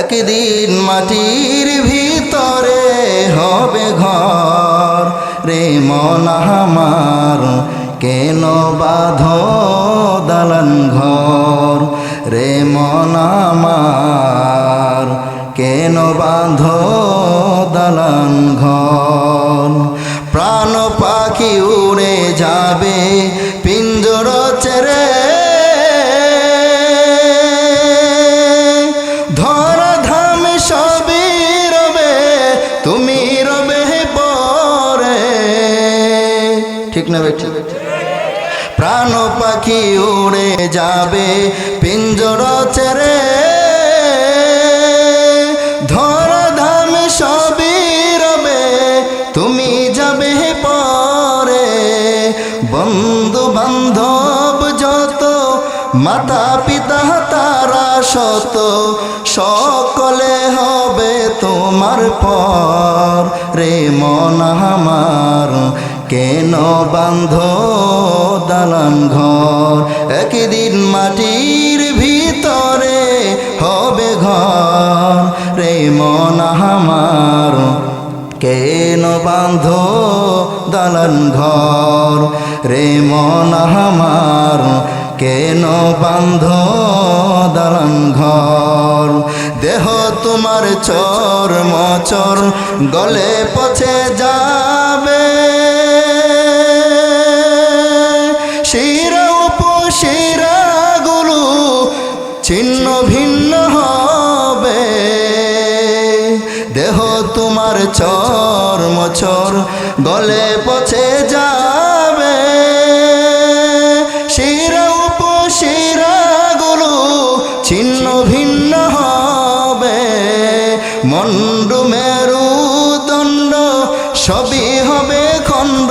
একদিন মাটির ভিতরে হবে ঘর। রে মন আমার, কেন বাঁধ দালান ঘর? রে মন আমার, কেন বাঁধ দালান ঘর? প্রাণ পাখি উড়ে যাবে, পিঞ্জর চেরে যাবে। পিঞ্জর চেরে ধরা ধাম সবই রবে। তুমি যাবে পরে। বন্ধু বান্ধব যত মাতা পিতা তারা শত সকলে হবে তোমার পর। রে মন আমার কেন বান্ধ দালান ঘর? একদিন মাটির ভিতরে হবে ঘর। রে মন আমার, কেন বান্ধ দালান ঘর? রে মন আমার, কেন বান্ধ দালান ঘর? দেহ তোমার চর মচর, গলে পচে যাবে তোমার বছর গলে পচে যাবে। শিরা উপশিরাগুলো ছিন্ন ভিন্ন হবে। মন্ডু মেরু দণ্ড সবই হবে খণ্ড।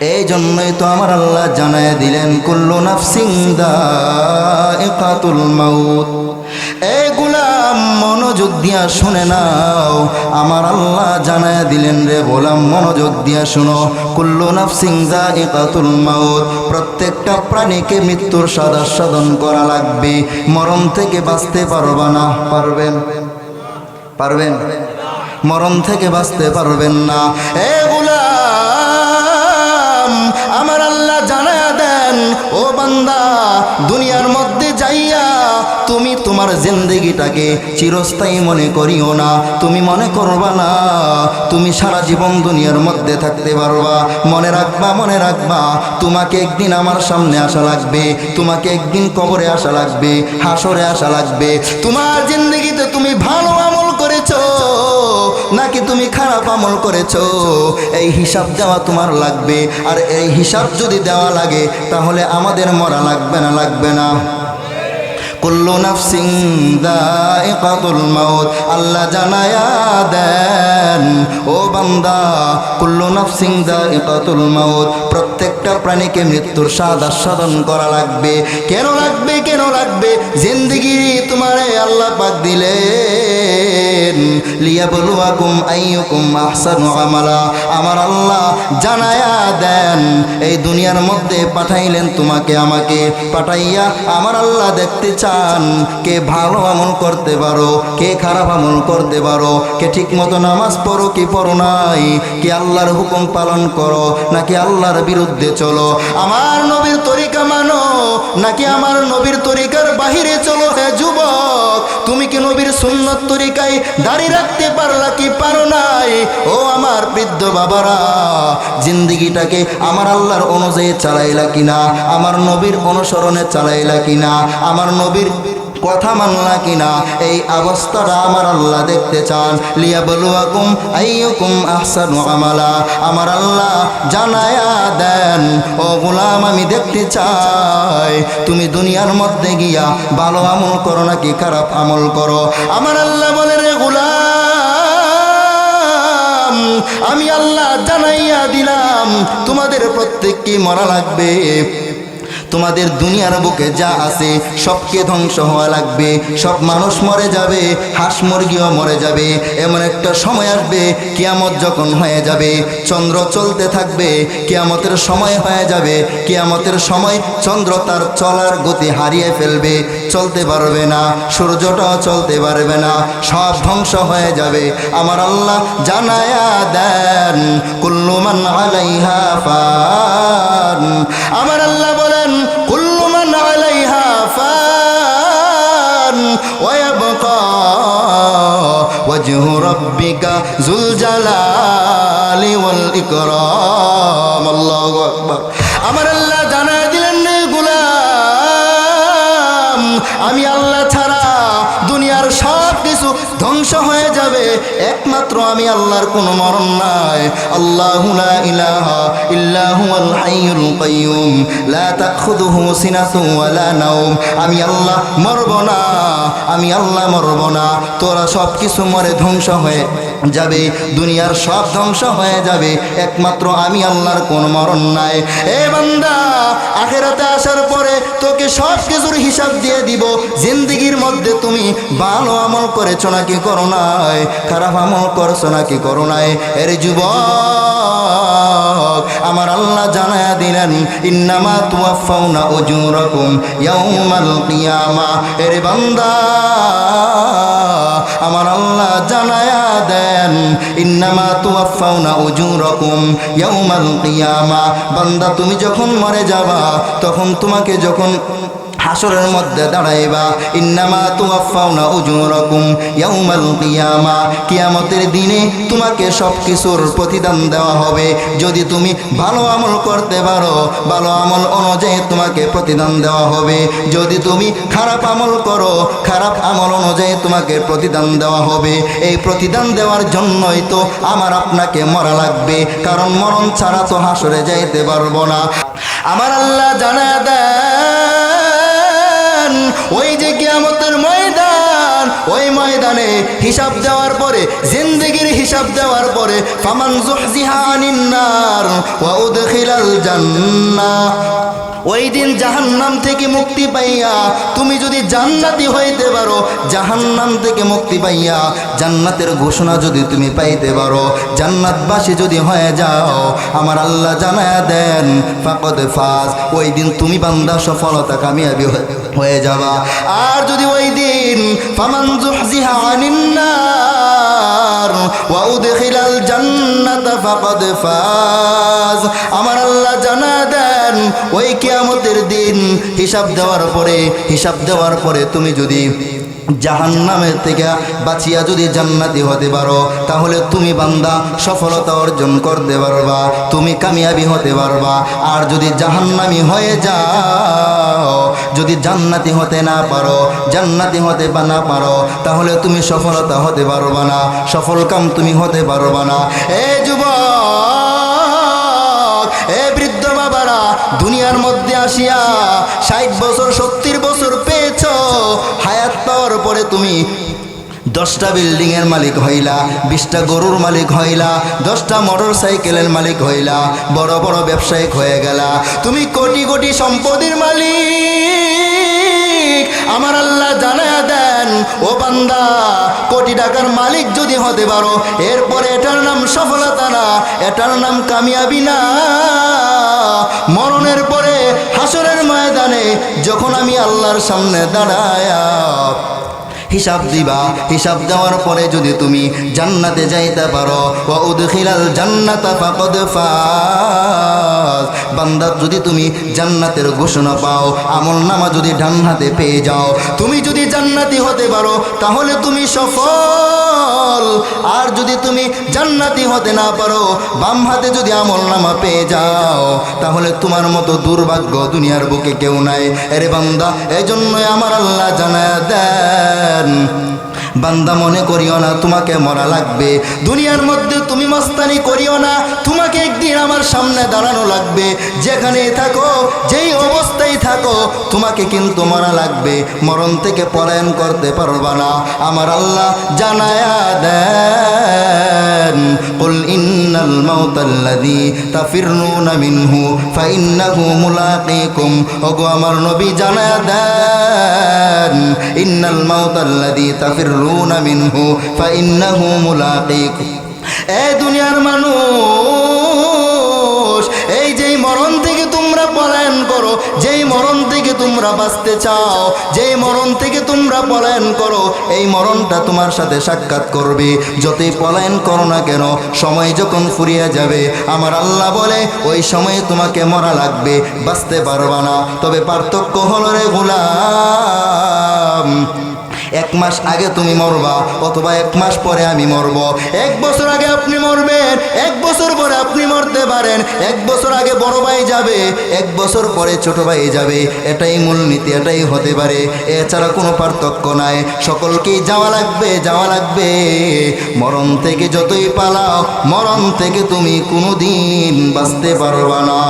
এই জন্যই তো আমার আল্লাহ জানায় দিলেন, কুল্লু নাফসিং দাতুল মাউত। এই গুলাম মনোযোগ দিয়া শুনে নাও, আমার আল্লাহ জানায় দিলেন রে গোলাম, মনোযোগ দিয়া শুনো। কুল্লু নাফসিং দাতুল মাউত। প্রত্যেকটা প্রাণীকে মৃত্যুর সাদা সাধন করা লাগবে। মরণ থেকে বাঁচতে পারবা না। পারবেন? পারবেন? মরণ থেকে বাঁচতে পারবেন না। এ ও বান্দা, দুনিয়ার মধ্যে যাইয়া তুমি তোমার জিন্দগিটাকে চিরস্থায়ী মনে করিও না। তুমি মনে করবা না, তুমি সারা জীবন দুনিয়ার মধ্যে থাকতে পারবা। মনে রাখবা মনে রাখবা, তোমাকে একদিন আমার সামনে আসা লাগবে, তোমাকে একদিন কবরে আসা লাগবে হাসরে আসা লাগবে। তোমার জিন্দগিতে তুমি ভালো আমল করেছ। নাকি তুমি খারাপ আমল করেছ? এই হিসাব দেওয়া তোমার লাগবে। আর এই হিসাব যদি দেওয়া লাগে, তাহলে আমাদের মরা লাগবে না লাগবে না। কুল্লু নাফসিং দাইকাতুল মাউত, আল্লাহ জানায়া দেন, ও বান্দা, কুল্লু নাফসিং দাইকাতুল মাউত, প্রত্যেকটা প্রাণীকে মৃত্যুর স্বাদ আস্বাদন করা লাগবে। কেন লাগবে কেন লাগবে? জিন্দগি তোমারে আল্লাহ পাক দিলেন। লিয়া বলুয়াকুম আইয়ুকুম আহসানু আমালা। আমার আল্লাহ জানায়া দেন, এই দুনিয়ার মধ্যে পাঠাইলেন তোমাকে আমাকে। পাঠাইয়া আমার আল্লাহ দেখতে চান, কে ভালো আমল করতে পারো, কে খারাপ আমল করতে পারো, কে ঠিক মতো নামাজ পড়ো কি পড়ো নাই, কে আল্লাহর হুকুম পালন করো, নাকি আল্লাহর বিরুদ্ধে চলো। আমার নবীর তরিকা মানো, নাকি আমার নবীর তরিকার বাহিরে চলো? কি নবীর সুন্নত তরিকায় দাঁড়িয়ে রাখতে পারলা কি পারো নাই? ও আমার বৃদ্ধ বাবারা, জিন্দিগিটাকে আমার আল্লাহর অনুযায়ী চালাইলা কিনা? আমার নবীর অনুসরণে চালাইলা কিনা? আমার নবীর কথা মানলা কিনা? এই অবস্থাটা আমার আল্লাহ দেখতে চান। লিয়া বলুয়াকুম আইয়ুকুম আহসানু আমালা। আমার আল্লাহ জানায়া দেন, ও গোলাম, আমি দেখতে চাই। তুমি দুনিয়ার মধ্যে গিয়া ভালো আমল করো নাকি খারাপ আমল করো? আমার আল্লাহ বলে রে আমি আল্লাহ জানাইয়া দিলাম। তোমাদের প্রত্যেককে মরা লাগবে। তোমাদের দুনিয়ার বুকে যা আছে সবকে ধ্বংস হওয়া লাগবে। সব মানুষ মরে যাবে, হাঁস মুরগিও মরে যাবে। এমন একটা সময় আসবে, কিয়ামত যখন হয়ে যাবে, চন্দ্র চলতে থাকবে, কিয়ামতের সময় হয়ে যাবে, কিয়ামতের সময় চন্দ্র তার চলার গতি হারিয়ে ফেলবে, চলতে পারবে না সূর্যটাও চলতে পারবে না, সব ধ্বংস হয়ে যাবে। আমার আল্লাহ জানায়া দেন কুল্লুমান আলাইহা ফান। আমার আল্লাহ বলেন কুল্লুমান আলাইহা ফান ওয়াবকা ওয়াজহু রাব্বিকা যুল জালালি ওয়াল ইকরাম। আল্লাহু আকবার। আমার আল্লাহ জানা আমি আল্লাহ ধ্বংস হয়ে যাবে। একমাত্র আমি আল্লাহর কোনো মরণ নাই। আল্লাহ লা আমি আল্লাহ মরব না। আমি আল্লাহ মরব না। তোরা সব কিছু মরে ধ্বংস হয়ে যাবে, দুনিয়ার সব ধ্বংস হয়ে যাবে। একমাত্র আমি আল্লাহর কোন মরণ নাই। এ বান্দা, আখেরাতে আসার পরে তোকে সব কিছুর হিসাব দিয়ে দিব। জিন্দগির মধ্যে তুমি ভালো আমল করেছ নাকি করো নাই? খারাপ আমল করছ নাকি করো নাই? এর যুবক, আমার আল্লাহ জানায়া দিলেন, ইন্নামা তুয়াফাউনা উজুরাকুম ইয়াউমাল কিয়ামা। এর বান্দা ইন্নামা তুয়াফাউনা উজুরাকুম ইয়াউমাল কিয়ামা। বান্দা তুমি যখন মরে যাবা তখন তোমাকে যখন হাসরের মধ্যে দাঁড়াইবা। ইন্নামা তোমার তুয়াফাউনা উজুরাকুম ইয়াউমাল কিয়ামা। কিয়ামতের দিনে তোমাকে সব কিছুর প্রতিদান দেওয়া হবে। যদি তুমি ভালো আমল করতে পারো, ভালো আমল অনুযায়ী তোমাকে প্রতিদান দেওয়া হবে। যদি তুমি খারাপ আমল করো, খারাপ আমল অনুযায়ী তোমাকে প্রতিদান দেওয়া হবে। এই প্রতিদান দেওয়ার জন্যই তো আমার আপনাকে মরা লাগবে। কারণ মরণ ছাড়া তো হাসরে যাইতে পারব না। আমার আল্লাহ জানা দেন ওই ময়দানে হিসাব দেওয়ার পরে, জিন্দগির হিসাব দেওয়ার পরে, ফামান জুহজিহা আনিন নার ওয়া উদখিলাল জান্নাহ। ওই দিন জাহান্নাম থেকে মুক্তি পাইয়া তুমি যদি জান্নাতি হইতে পারো, জাহান্নাম থেকে মুক্তি পাইয়া জান্নাতের ঘোষণা যদি তুমি পাইতে পারো, জান্নাতবাসী যদি হয়ে যাও, আমার আল্লাহ জানায়া দেন, ফাকদ ফাজ, ওই দিন তুমি বান্দা সফলতা কামিয়াবি হয়ে- যাবা। আর যদি ওই দিন, ফামান জুহজিহা জান্নাতা ফাকাদ ফাজ ওই কিয়ামতের দিন হিসাব দেওয়ার পরে, হিসাব দেওয়ার পরে তুমি যদি জাহান্নামের থেকে বাঁচিয়া যদি জান্নাতি হতে পারো, তাহলে তুমি বান্দা সফলতা অর্জন করতে পারবা, তুমি কামিয়াবি হতে পারবা। আর যদি জাহান্নামি হয়ে যাও, যদি জান্নাতি হতে না পারো, জান্নাতি হতে বা না পারো, তাহলে তুমি সফলতা হতে পারবা না, সফল কাম তুমি হতে পারবা না। এ যুবক! দুনিয়ার মধ্যে আসিয়া ষাট বছর, সত্তর বছর পেয়েছ। হায়াত পাওয়ার পরে তুমি দশটা বিল্ডিং এর মালিক হইলা, বিশটা গরুর মালিক হইলা, দশটা মোটর সাইকেলের মালিক হইলা, বড় বড় ব্যবসায়িক হয়ে গেলা। তুমি কোটি কোটি সম্পদের মালিক। আমার আল্লাহ দেন ও বান্দা, কোটি টাকার মালিক যদি হতে পারো, এরপরে এটার নাম সফলতা না, এটার নাম কামিয়াবি না। মরণের পরে হাসরের ময়দানে যখন আমি আল্লাহর সামনে দাঁড়ায়া হিসাব দিবা। হিসাব দেওয়ার পরে যদি তুমি জান্নাতে যাইতে পারো ও উদখিলাল জান্নাতা ফাকাদ ফাজ। বান্দা, যদি তুমি জান্নাতের ঘোষণা পাও, আমল নামা যদি ডান হাতে পেয়ে যাও, তুমি যদি জান্নাতি হতে পারো, তাহলে তুমি সফল। আর যদি তুমি জান্নাতি হতে না পারো, বাম হাতে যদি আমল নামা পেয়ে যাও, তাহলে তোমার মতো দুর্ভাগ্য দুনিয়ার বুকে কেউ নাই। এরে বান্দা, এজন্যই আমার আল্লাহ জানায় দেন বান্দা মনে করিও না তোমাকে মরা লাগবে দুনিয়ার মধ্যে তুমি মস্তানি করিও না তোমাকে একদিন আমার সামনে দাঁড়ানো লাগবে যেখানে থাকো যেই অবস্থায় থাকো তোমাকে কিন্তু মরা লাগবে মরণ থেকে পলায়ন করতে পারবা না আমার আল্লাহ জানায়া দেন قل إن الموت الذي تفرون منه فإنه ملاقيكم ওগো আমার নবী জানায়া দেন ইন্নাল মাউতাল্লাযী তাফিরুনা মিনহু, ফাইন্নাহু মুলাকীকুম এ দুনিয়ার মানুষ, এই যেই মরণ থেকে তোমরা পলায়ন করো, যেই মরণ থেকে তোমরা বাঁচতে চাও, যেই মরণ থেকে তোমরা পলায়ন করো, এই মরণটা তোমার সাথে সাক্ষাৎ করবে। যতই পলায়ন করো না কেন, সময় যখন ফুরিয়ে যাবে, আমার আল্লাহ বলে, ওই সময়ে তোমাকে মরা লাগবে, বাঁচতে পারবা না। তবে পার্থক্য হলো রে গোলাম এক মাস আগে তুমি মরবা অথবা এক মাস পরে আমি মরব। এক বছর আগে আপনি মরবেন, এক বছর পরে আপনি মরতে পারেন। এক বছর আগে বড় ভাই যাবে, এক বছর পরে ছোট ভাই যাবে। এটাই মূলনীতি এটাই হতে পারে। এছাড়া কোনো পার্থক্য নাই। সকলকেই যাওয়া লাগবে যাওয়া লাগবে। মরণ থেকে যতই পালাও, মরণ থেকে তুমি কোনো দিন বাঁচতে পারবা না।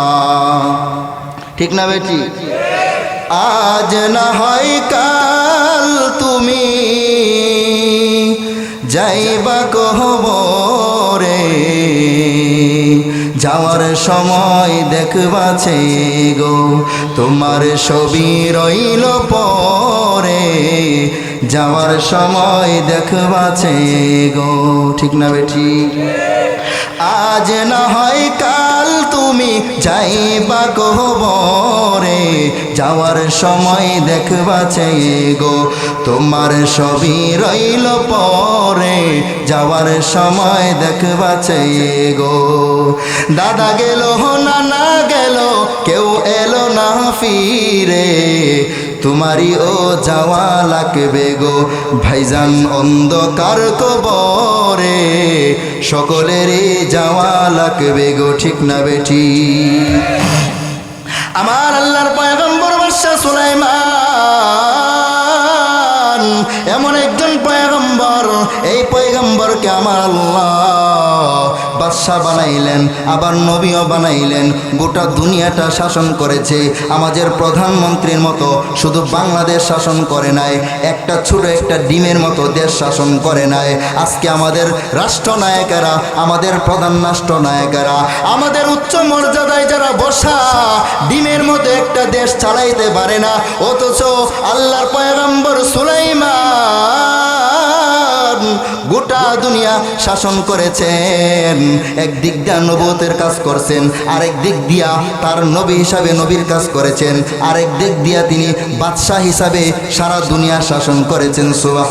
ঠিক না বেটি? আজ না হয় কাল তুমি যাইবা কহবরে যাওয়ার সময় দেখবাছে গো, তোমার ছবি রইল পরে, যাওয়ার সময় দেখবাছে গো, ঠিক না বেঠি? আজ না হয় কাল তুমি যাইবা কহবরে যাওয়ার সময় দেখবাছে গো তোমার সবই রইল পরে, যাওয়ার সময় দেখবাছে গো। দাদা গেল, নানা গেল, কেউ এলো না ফিরে। তোমারই ও যাওয়া লাগবে গো, ভাইজান অন্ধকার কবরে। সকলেরই যাওয়া লাগবে গো, ঠিক না বেটি? আমার আল্লাহর পয়গম্বর বাদশাহ সুলাইমান এমন একজন এই পয়গম্বরকে আমার বাদশাহ বানাইলেন, আবার নবীও বানাইলেন। গোটা দুনিয়াটা শাসন করেছে। আমাদের প্রধানমন্ত্রীর মতো শুধু বাংলাদেশ শাসন করে নাই, একটা ছোট একটা ডিমের মতো দেশ শাসন করে নাই। আজকে আমাদের রাষ্ট্রনায়কেরা, আমাদের প্রধান রাষ্ট্রনায়কেরা, আমাদের উচ্চ মর্যাদায় যারা বসা, ডিমের মতো একটা দেশ চালাইতে পারে না। অথচ আল্লাহর পয়গম্বর সুলাইমান গোটা দুনিয়া শাসন করেছেন। একদিক দিয়া নবতের কাজ করছেন, আরেক দিক দিয়া তার নবী হিসাবে নবীর কাজ করেছেন, আরেক দিক দিয়া তিনি বাদশাহ হিসাবে সারা দুনিয়া শাসন করেছেন সুবাহ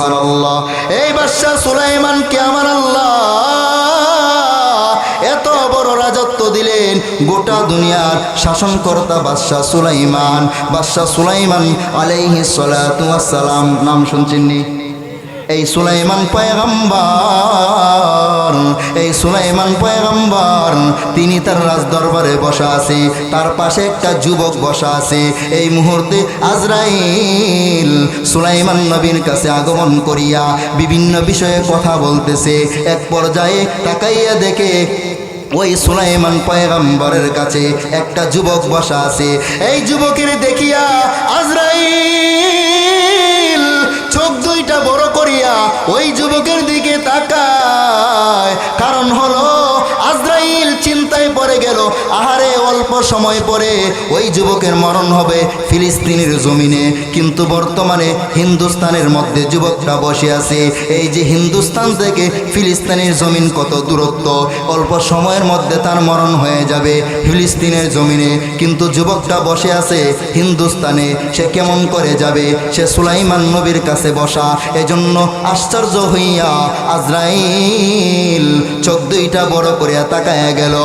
এই বাদশাহ সুলাইমানকে আমার আল্লাহ? এত বড় রাজত্ব দিলেন গোটা দুনিয়ার শাসনকর্তা বাদশাহ সুলাইমান। বাদশাহ সুলাইমান আলাইহি সালাম। নাম শুনছেননি এই সুলাইমান পয়গম্বর, এই সুলাইমান পয়গম্বর, তিনি তার রাজ দরবারে বসা আছে, তার পাশে একটা যুবক বসা আছে। এই মুহূর্তে আজরাইল সুলাইমান নবীর কাছে আগমন করিয়া বিভিন্ন বিষয়ে কথা বলতেছে। এক পর্যায়ে তাকাইয়া দেখে ওই সুলাইমান পয়গম্বরের কাছে একটা যুবক বসা আছে। এই যুবকের দেখিয়া আজরাইল দুইটা বড় করিয়া ওই যুবকের দিকে তাকায়। কারণ হলো পড়ে গেল। আহারে, অল্প সময় পরে ওই যুবকের মরণ হবে ফিলিস্তিনের জমিনে। কিন্তু বর্তমানে হিন্দুস্তানের মধ্যে যুবকটা বসে আছে। এই যে হিন্দুস্তান থেকে ফিলিস্তিনের জমিন কত দূরত্ব, অল্প সময়ের মধ্যে তার মরণ হয়ে যাবে ফিলিস্তিনের জমিনে। কিন্তু যুবকটা বসে আছে হিন্দুস্তানে, সে কেমন করে যাবে? সে সুলাইমান নবীর কাছে বসা। এজন্য আশ্চর্য হইয়া আজরাইল দুইটা বড় করিয়া তাকায়া গেল।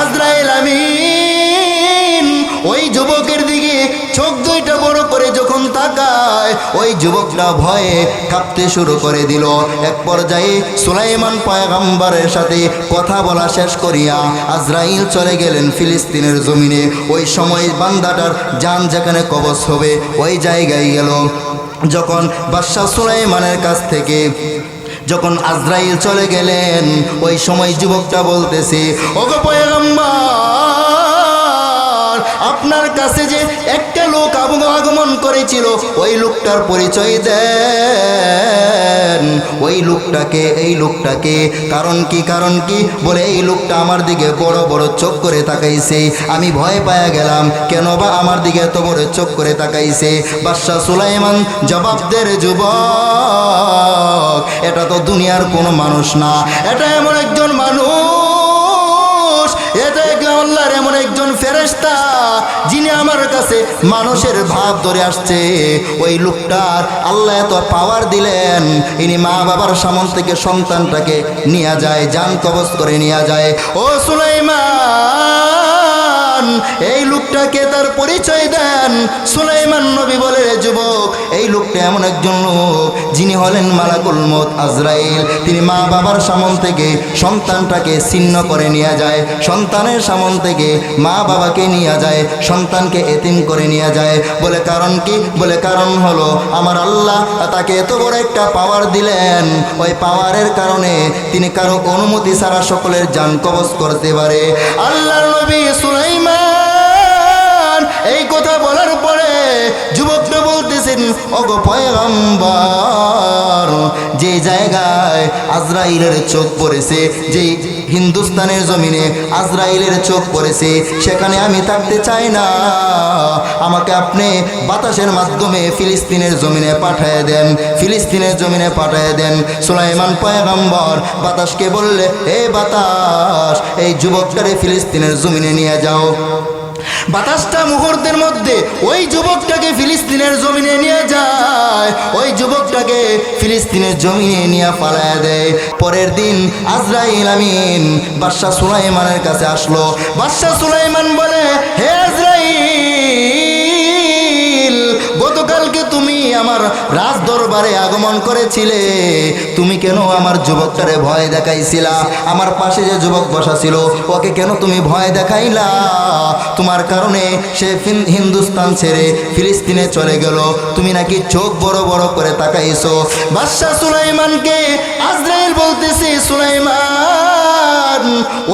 আজরাইল আমিন, ওই যুবকের দিকে চোখ দুইটা বড় করে যখন তাকায়, ওই যুবকটা ভয়ে কাঁপতে শুরু করে দিল। এক পর্যায়ে সুলাইমান পয়গাম্বারের সাথে কথা বলা শেষ করিয়া আজরাইল চলে গেলেন ফিলিস্তিনের জমিনে। ওই সময় বান্দাটার যান যেখানে কবচ হবে, ওই জায়গায় গেল। যখন বাদশাহ সুলাইমানের কাছ থেকে যখন আজরাইল চলে গেলেন, ওই সময় যুবকটা বলতেছে, ওগো পয়গম্বর, আপনার কাছে যে একটা লোক আগমন করেছিল, ওই লোকটার পরিচয় দেন। ওই লোকটাকে, এই লোকটাকে। কারণ কি কারণ কি? বলে, এই লোকটা আমার দিকে বড় বড় চোখ করে তাকাইছে। আমি ভয় পায়া গেলাম, কেন বা আমার দিকে এত বড় চোখ করে তাকাইছে? বাদশাহ সুলাইমান জবাবদের যুবক, এটা তো দুনিয়ার কোনো মানুষ না। এটা এমন একজন মানুষ আল্লাহর এমন একজন ফেরেশতা, যিনি আমার কাছে মানুষের ভাব ধরে আসছে। ওই লোকটার আল্লাহ এত পাওয়ার দিলেন, ইনি মা বাবার সামন থেকে সন্তানটাকে নিয়ে যায়, যান কবজ করে নিয়ে যায়। ও সুলাইমান, এই লোকটাকে তার পরিচয় দেন। সুলাইমান নবী বলে "রে যুবক এই লোকটা এমন একজন লোক, যিনি হলেন মালাকুল মত আজরাইল। তিনি মা বাবার সামন থেকে সন্তানটাকে ছিন্ন করে নিয়ে যায়, সন্তানের সামন থেকে মা বাবাকে নিয়ে যায়, সন্তানকে এতিম করে নিয়ে যায়। বলে কারণ কি? বলে কারণ হলো, আমার আল্লাহ তাকে এত বড় একটা পাওয়ার দিলেন। ওই পাওয়ারের কারণে তিনি কারও অনুমতি ছাড়া সকলের যান কবজ করতে পারে। আল্লাহর নবী সুলাইমান এই কথা বলার পরে যুবকটা বলতেছেন অগো পয়গম্বর, যে জায়গায় আজরাইলের চোখ পড়েছে, যে হিন্দুস্তানের জমিনে আজরাইলের চোখ পড়েছে, সেখানে আমি থাকতে চাই না। আমাকে আপনি বাতাসের মাধ্যমে ফিলিস্তিনের জমিনে পাঠিয়ে দেন, ফিলিস্তিনের জমিনে পাঠিয়ে দেন। সুলাইমান পয়গম্বর, বাতাসকে বললে এ বাতাস, এই যুবকটারে ফিলিস্তিনের জমিনে নিয়ে যাও। বাতাসটা মুহূর্তের মধ্যে ওই যুবকটাকে ফিলিস্তিনের জমিনে নিয়ে যায়। ওই যুবকটাকে ফিলিস্তিনের জমিনে নিয়ে পালায় দেয়। পরের দিন আজরাইল আমিন বাদশাহ সুলাইমানের কাছে আসলো। বাদশাহ সুলাইমান বলে, হে আজরাইল আমার রাজ দরবারে আগমন করেছিলে। তুমি কেন আমার যুবকটারে ভয় দেখাইছিলা? আমার পাশে যে যুবক বসা ছিল, ওকে কেন তুমি ভয় দেখাইলা? তোমার কারণে সে হিন্দুস্তান ছেড়ে ফিলিস্তিনে চলে গেল। তুমি নাকি চোখ বড় বড় করে তাকাইছো। বাদশাহ সুলাইমানকে আজরাইল বলতেছি, সুলাইমান,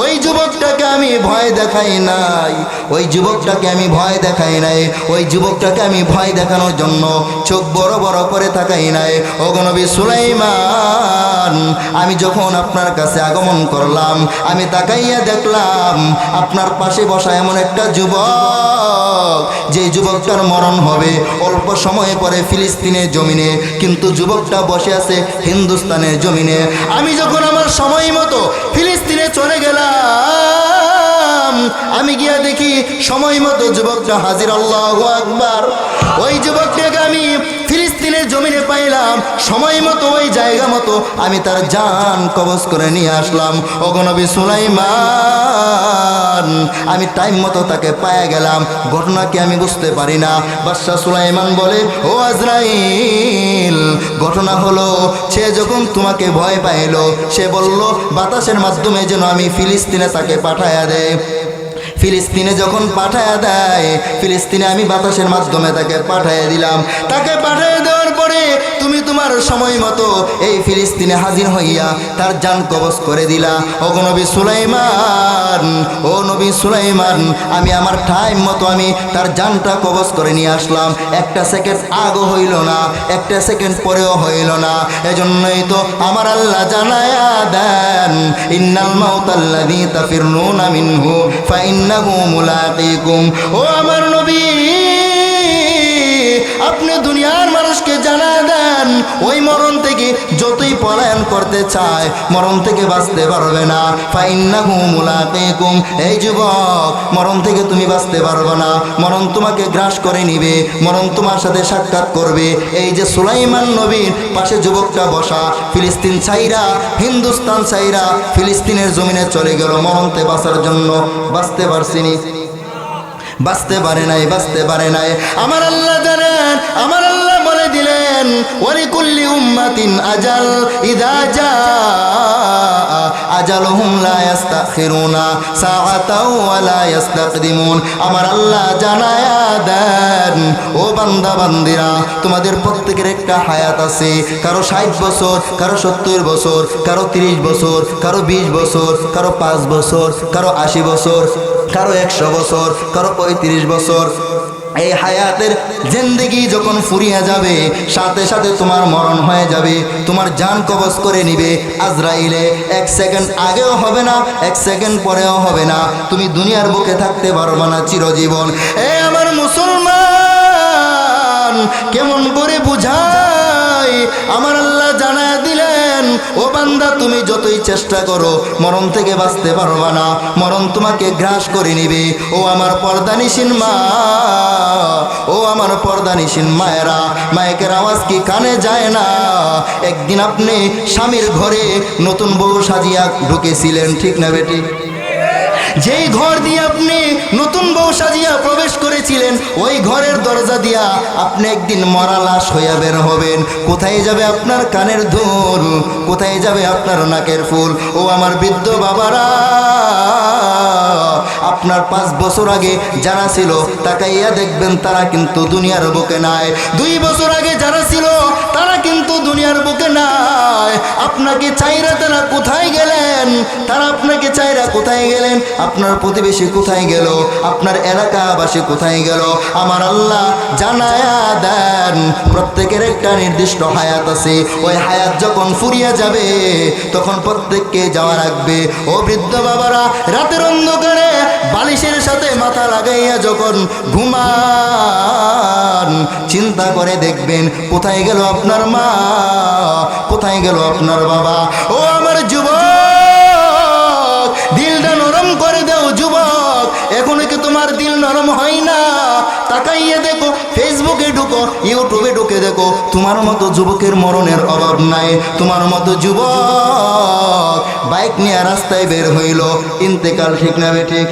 ওই যুবকটাকে আমি ভয় দেখাই নাই। ওই যুবকটাকে আমি ভয় দেখাই নাই। ওই যুবকটাকে আমি ভয় দেখানোর জন্য চোখ বড় বড় করে তাকাই নাই। ওগনবী সুলাইমান, আমি যখন আপনার কাছে আগমন করলাম, আমি তাকাইয়া দেখলাম, আপনার পাশে বসা এমন একটা যুবক, যে যুবকটার মরণ হবে। অল্প সময় পরে ফিলিস্তিনের জমিনে, কিন্তু যুবকটা বসে আছে হিন্দুস্তানের জমিনে। আমি যখন আমার সময় মতো ফিলিস্তিনে চলে গেলাম আমি গিয়া দেখি সময় মতো যুবকটা হাজির, আল্লাহ আকবার। ওই যুবকটাকে আমি ফিলিস্তিনের জমিনে পাইলাম, সময় মতো, ওই জায়গা মতো আমি তার জান কবজ করে নিয়ে আসলাম। অগনবী সুলাইমান, আমি টাইম মতো তাকে পায়ে গেলাম, ঘটনা কি আমি বুঝতে পারি না। বাদশাহ সুলাইমান বলে, ও আজরাইল, ঘটনা হলো, সে যখন তোমাকে ভয় পাইলো, সে বলল, বাতাসের মাধ্যমে যেন আমি ফিলিস্তিনে তাকে পাঠায়া দেয় ফিলিস্তিনে যখন পাঠায় দেয় ফিলিস্তিনে আমি বাতাসের মাধ্যমে তাকে পাঠায় দিলাম। তাকে পাঠায় দেওয়ার পরে তুমি তোমার সময় মতো এই ফিলিস্তিনে হাজির হইয়া তার যান কবজ করে দিলা। ও নবী সুলাইমান, ও নবী সুলাইমান, আমি আমার টাইম মতো আমি তার জানটা কবজ করে নিয়ে আসলাম। একটা সেকেন্ড আগও হইল না, একটা সেকেন্ড পরেও হইল না। এজন্যই তো আমার আল্লাহ জানায়া দেন, ইন্নাল মাউতাল্লাযী তাফিরুনা মিনহু, ফাইন্নাহু মুলাকীকুম। ও আমার নবী দেন ওই মরণ থেকে যতই পলায়ন করতে চায়, মরণ থেকে বাঁচতে পারবে না। ফাইন্না ফাইন্নাহু মুলাকীকুম এই যুবক, মরণ থেকে তুমি বাঁচতে পারবে না। মরণ তোমাকে গ্রাস করে নিবে, মরণ তোমার সাথে সাক্ষাৎ করবে। এই যে সুলাইমান নবীর পাশে যুবকটা বসা, ফিলিস্তিন চাইরা হিন্দুস্তান চাইরা ফিলিস্তিনের জমিনে চলে গেল। মরণতে বাঁচার জন্য বাঁচতে পারছিনি বাঁচতে পারে নাই, বাঁচতে পারে নাই। আমার আল্লাহ জানেন, আমার দিলেন, ওয়ালিকুল্লি উম্মাতিন আজাল, ইদা জা আজালহুম লা ইস্তাখিরুনা সাআতাও ওয়া আমার আল্লাহ জানায়া দেন, ও বান্দা, বান্দিরা, তোমাদের প্রত্যেকের একটা হায়াত আছে। কারও ষাট বছর, কারও সত্তর বছর, কারও তিরিশ বছর, কারও বিশ বছর, কারও পাঁচ বছর, কারও আশি বছর, কারও একশো বছর, কারও পঁয়ত্রিশ বছর এই হায়াতের জিন্দেগি যখন ফুরিয়ে যাবে, সাথে সাথে তোমার মরণ হয়ে যাবে, তোমার জান কবজ করে নিবে আজরাইলে। এক সেকেন্ড আগেও হবে না, এক সেকেন্ড পরেও হবে না। তুমি দুনিয়ার বুকে থাকতে পারবে না চিরজীবন। এ আমার মুসলমান, কেমন করে বুঝাই? আমার আল্লাহ জানায় ও বান্দা, তুমি যতই চেষ্টা করো, মরণ থেকে বাঁচতে পারবা না। মরণ তোমাকে গ্রাস করে নিবে। ও আমার পর্দানিসীন মা, ও আমার পর্দানিসীন মায়েরা, মায়েকের আওয়াজ কি কানে যায় না? একদিন আপনি স্বামীর ঘরে নতুন বউ সাজিয়া ঢুকেছিলেন, ঠিক না বেটি? যেই ঘর দিয়ে আপনি নতুন বউ সাজিয়া প্রবেশ করেছিলেন, ওই ঘরের দরজা দিয়া আপনি একদিন মরা লাশ হইয়া বের হবেন। কোথায় যাবে আপনার কানের ধুল? কোথায় যাবে আপনার নাকের ফুল? ও আমার বৃদ্ধ বাবারা, আপনার পাঁচ বছর আগে যারা ছিল, তাকাইয়া দেখবেন তারা কিন্তু দুনিয়ার বুকে নাই। দুই বছর আগে যারা ছিল, তারা কিন্তু দুনিয়ার বুকে নাই। আপনাকে চাইরা তারা কোথায় গেলেন? তারা আপনাকে চাইরা কোথায় গেলেন? আপনার প্রতিবেশী কোথায় গেল? আপনার এলাকাবাসী কোথায় গেল? আমার আল্লাহ জানায়া দেন, প্রত্যেকের একটা নির্দিষ্ট হায়াত আছে। ওই হায়াত যখন ফুরিয়ে যাবে, তখন প্রত্যেককে যাওয়া রাখবে ও বৃদ্ধ বাবারা, রাতের অন্ধকারে বালিশের সাথে মাথা লাগাইয়া যখন ঘুমান, চিন্তা করে দেখবেন, কোথায় গেল আপনার মা? কোথায় গেল আপনার বাবা? ও তাকাইয়ে দেখো ফেসবুকে ঢুকো ইউটিউবে ঢুকে দেখো, তোমার মতো যুবকের মরণের অভাব নাই, তোমার মতো যুবক বাইক নিয়ে রাস্তায় বের হইল, ইন্তেকাল ঠিক না ঠিক?